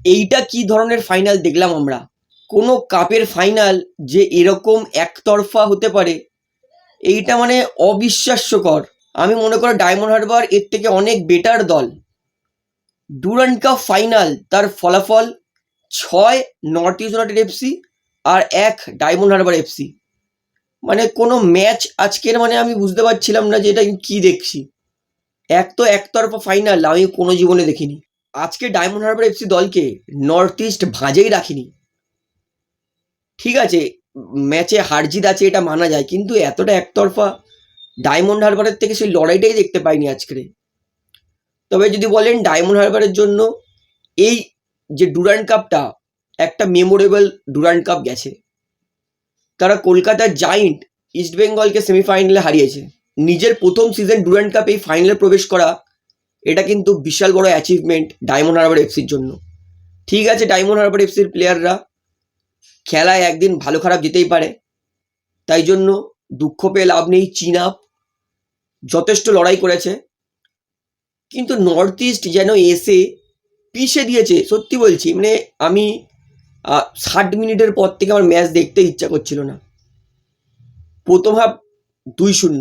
এইটা কি ধরনের ফাইনাল দেখলাম আমরা? কোনো কাপের ফাইনাল যে এরকম একতরফা হতে পারে, এইটা মানে অবিশ্বাস্যকর। আমি মনে করি ডায়মন্ড হারবার এর থেকে অনেক বেটার দল। ডুরান্ড কাপ ফাইনাল তার ফলাফল ছয় নর্থ ইস্ট ইউনাইটেড এফসি আর এক ডায়মন্ড হারবার এফসি মানে কোনো ম্যাচ আজকের মানে আমি বুঝতে পারছিলাম না যে এটা কী দেখছি। এক তো একতরফা ফাইনাল আমি কোনো জীবনে দেখিনি। আজকে ডায়মন্ড হারবার এফসি দলকে নর্থ ইস্ট ভাঁজেই রাখিনি। ঠিক আছে ম্যাচে হারজিত আছে এটা মানা যায়, কিন্তু এতটা একতরফা ডায়মন্ড হারবারের থেকে সেই লড়াইটাই দেখতে পাইনি আজকে। তবে যদি বলেন ডায়মন্ড হারবারের জন্য এই যে ডুরান্ড কাপটা একটা মেমোরেবল ডুরান্ড কাপ গেছে। তারা কলকাতার জাইন্ট ইস্টবেঙ্গলকে সেমিফাইনালে হারিয়েছে। নিজের প্রথম সিজন ডুরান্ড কাপে এই ফাইনালে প্রবেশ করা এটা কিন্তু বিশাল বড় অ্যাচিভমেন্ট ডায়মন্ড হারবার এফসির জন্য। ঠিক আছে ডায়মন্ড হারবার এফসির প্লেয়াররা খেলায় একদিন ভালো খারাপ যেতেই পারে। তাই জন্য দুঃখ পেয়ে লাভ নেই চিন আপ যথেষ্ট লড়াই করেছে। কিন্তু নর্থ ইস্ট যেন এসে পিষে দিয়েছে, সত্যি বলছি মানে আমি ষাট মিনিটের পর থেকে আমার ম্যাচ দেখতে ইচ্ছা করছিল না। প্রথম হাফ দুই শূন্য,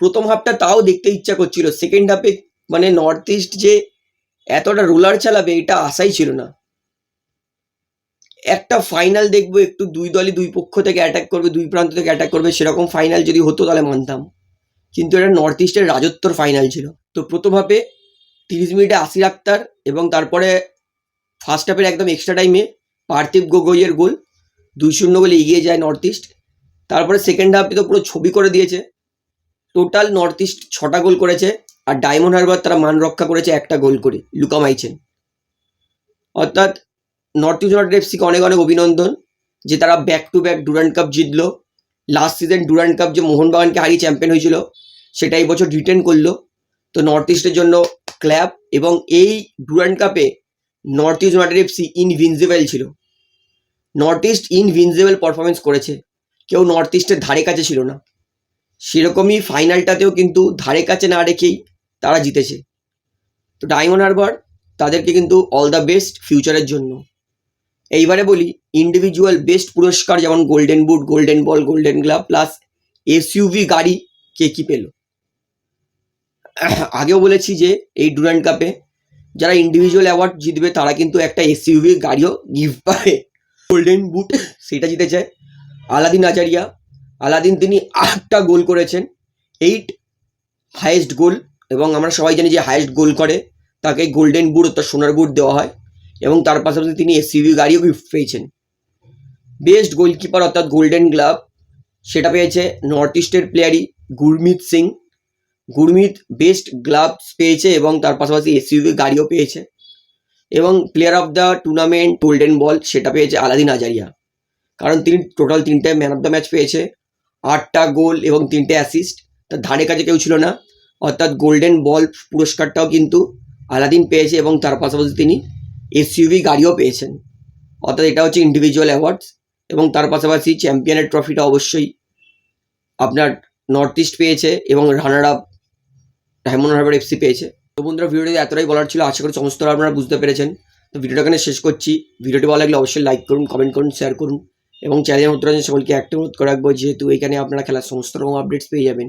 প্রথম হাফটা তাও দেখতে ইচ্ছা করছিল সেকেন্ড হাফে মানে নর্থ ইস্ট যে এতটা রোলার চালাবে, এটা আশাই ছিল না। একটা ফাইনাল দেখব, একটু দুই দলই দুই পক্ষ থেকে অ্যাটাক করবে, দুই প্রান্ত থেকে অ্যাটাক করবে, সেরকম ফাইনাল যদি হতো তাহলে মানতাম। কিন্তু এটা নর্থ ইস্টের রাজত্বর ফাইনাল ছিল। তো প্রথম হাফে তিরিশ মিনিটে আশির আক্তার এবং তারপরে ফার্স্ট হাফের একদম এক্সট্রা টাইমে পার্থিব গগৈয়ের গোল। দুই শূন্য গোলে এগিয়ে যায় নর্থ ইস্ট তারপরে সেকেন্ড হাফে তো পুরো ছবি করে দিয়েছে। টোটাল নর্থ ইস্ট ছটা গোল করেছে। আর ডায়মন্ড হারবার তারা মান রক্ষা করেছে একটা গোল করে, লুকা মাইছেন অর্থাৎ নর্থ ইস্ট ইউনাইটেড এফসিকে অনেক অনেক অভিনন্দন যে তারা back to back Durand Cup জিতলো। লাস্ট সিজন ডুরান্ড কাপ যে মোহনবাগানকে হারিয়ে চ্যাম্পিয়ন হয়েছিল, সেটা এই বছর রিটেন করল। তো নর্থ ইস্টের জন্য ক্ল্যাব এবং এই ডুরান্ড কাপে North East United FC invincible ছিল। নর্থ ইস্ট ইনভিনজিবল পারফরমেন্স করেছে। কেউ নর্থ ইস্টের ধারে কাছে ছিল না। সেরকমই ফাইনালটাতেও কিন্তু ধারে কাছে না রেখেই তারা জিতেছে। তো ডায়মন্ড হারবার তাদেরকে কিন্তু অল দ্য বেস্ট ফিউচারের জন্য। এইবারে বলি ইন্ডিভিজুয়াল বেস্ট পুরস্কার যেমন golden boot golden ball golden glove plus SUV গাড়ি কে কি পেল? আগেও বলেছি যে এই ডুরান্ড কাপে যারা ইন্ডিভিজুয়াল অ্যাওয়ার্ড জিতবে, তারা কিন্তু একটা এসইউভি গাড়িও গিফট পাবে। গোল্ডেন বুট সেটা জিতে জিতেছে আলাদিন আচারিয়া আলাদিন তিনি আটটা গোল করেছেন এইট হায়েস্ট গোল এবং আমরা সবাই জানি যে হায়েস্ট গোল করে, তাকে গোল্ডেন বুট অর্থাৎ সোনার বুট দেওয়া হয় এবং তার পাশাপাশি তিনি এসইভি গাড়িও গিফট পেয়েছেন। বেস্ট গোলকিপার অর্থাৎ গোল্ডেন গ্লাভ সেটা পেয়েছে নর্থ ইস্টের প্লেয়ারই গুরমিত সিং গুরমিত বেস্ট গ্লাভস পেয়েছে এবং তার পাশাপাশি এসইউভি গাড়িও পেয়েছে। এবং player of the tournament golden ball সেটা পেয়েছে আলাদিন আজারিয়া। কারণ তিনি টোটাল তিনটে ম্যান অফ দ্য ম্যাচ পেয়েছে, আটটা গোল এবং তিনটে অ্যাসিস্ট তার ধারে কাছে কেউ ছিল না। অর্থাৎ গোল্ডেন বল পুরস্কারটাও কিন্তু আলাদিন পেয়েছে এবং তার পাশাপাশি তিনি এসইউভি গাড়িও পেয়েছেন। অর্থাৎ এটা হচ্ছে ইন্ডিভিজুয়াল অ্যাওয়ার্ডস এবং তার পাশাপাশি চ্যাম্পিয়নের ট্রফিটা অবশ্যই আপনার নর্থ ইস্ট পেয়েছে এবং runner up Diamond Harbour FC পেয়েছে। তো বন্ধুরা ভিডিওটি এতটাই বলার ছিল, আশা করি সমস্ত আপনারা বুঝতে পেরেছেন। তো ভিডিওটা এখানে শেষ করছি। ভিডিওটি ভালো লাগলে অবশ্যই লাইক করুন কমেন্ট করুন শেয়ার করুন এবং চ্যানেলের উত্তর সকলকে একটা অনুরোধ করে রাখব, যেহেতু এখানে আপনারা খেলার সমস্ত রকম আপডেটস পেয়ে যাবেন।